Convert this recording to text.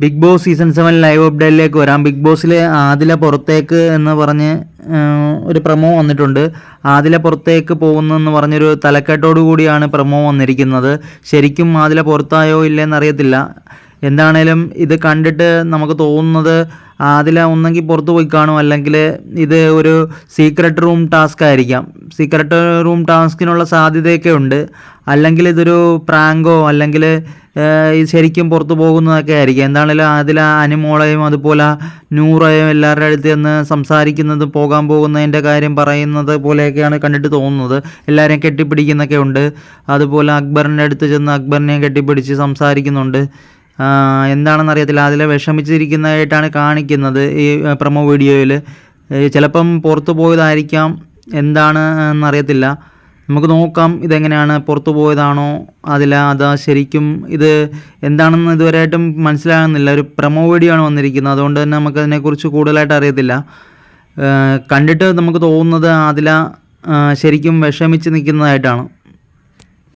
Bigg Boss season seven live അപ്ഡേറ്റിലേക്ക് വരാം. Big ബോസിൽ ആദില പുറത്തേക്ക് എന്ന് പറഞ്ഞ് ഒരു പ്രമോ വന്നിട്ടുണ്ട്. ആദില പുറത്തേക്ക് പോകുന്നെന്ന് പറഞ്ഞൊരു തലക്കെട്ടോടു കൂടിയാണ് പ്രമോ വന്നിരിക്കുന്നത്. ശരിക്കും ആദില പുറത്തായോ ഇല്ലെന്ന് അറിയത്തില്ല. എന്താണേലും ഇത് കണ്ടിട്ട് നമുക്ക് തോന്നുന്നത് ആദില ഒന്നെങ്കിൽ പുറത്തു പോയി കാണും. അല്ലെങ്കിൽ ഇത് ഒരു സീക്രട്ട് റൂം ടാസ്ക് ആയിരിക്കാം. സീക്രട്ട് റൂം ടാസ്കിനുള്ള സാധ്യതയൊക്കെ ഉണ്ട്. അല്ലെങ്കിൽ ഇതൊരു പ്രാങ്കോ അല്ലെങ്കിൽ ശരിക്കും പുറത്തു പോകുന്നതൊക്കെ ആയിരിക്കും. എന്താണെങ്കിലും അതിൽ അനുമോളയും അതുപോലെ നൂറയും എല്ലാവരുടെ അടുത്ത് നിന്ന് സംസാരിക്കുന്നത് പോകാൻ പോകുന്നതിന്റെ കാര്യം പറയുന്നത് പോലെയൊക്കെയാണ് കണ്ടിട്ട് തോന്നുന്നത്. എല്ലാവരെയും കെട്ടിപ്പിടിക്കുന്നൊക്കെ ഉണ്ട്. അതുപോലെ അക്ബറിന്റെ അടുത്ത് ചെന്ന് അക്ബറിനെയും കെട്ടിപ്പിടിച്ച് സംസാരിക്കുന്നുണ്ട്. എന്താണെന്ന് അറിയത്തില്ല അതിൽ വിഷമിച്ചിരിക്കുന്നതായിട്ടാണ് കാണിക്കുന്നത് ഈ പ്രൊമോ വീഡിയോയിൽ. ചിലപ്പം പുറത്തു പോയതായിരിക്കാം. എന്താണ് എന്നറിയത്തില്ല. നമുക്ക് നോക്കാം ഇതെങ്ങനെയാണ് പുറത്തു പോയതാണോ അതില അതാ ശരിക്കും ഇത് എന്താണെന്ന് ഇതുവരെയായിട്ടും മനസ്സിലാകുന്നില്ല. ഒരു പ്രമോ വീഡിയോ ആണ് വന്നിരിക്കുന്നത്. അതുകൊണ്ട് തന്നെ നമുക്ക് അതിനെക്കുറിച്ച് കൂടുതലായിട്ട് അറിയത്തില്ല. കണ്ടിട്ട് നമുക്ക് തോന്നുന്നത് അതില ശരിക്കും വിഷമിച്ച് നിൽക്കുന്നതായിട്ടാണ്.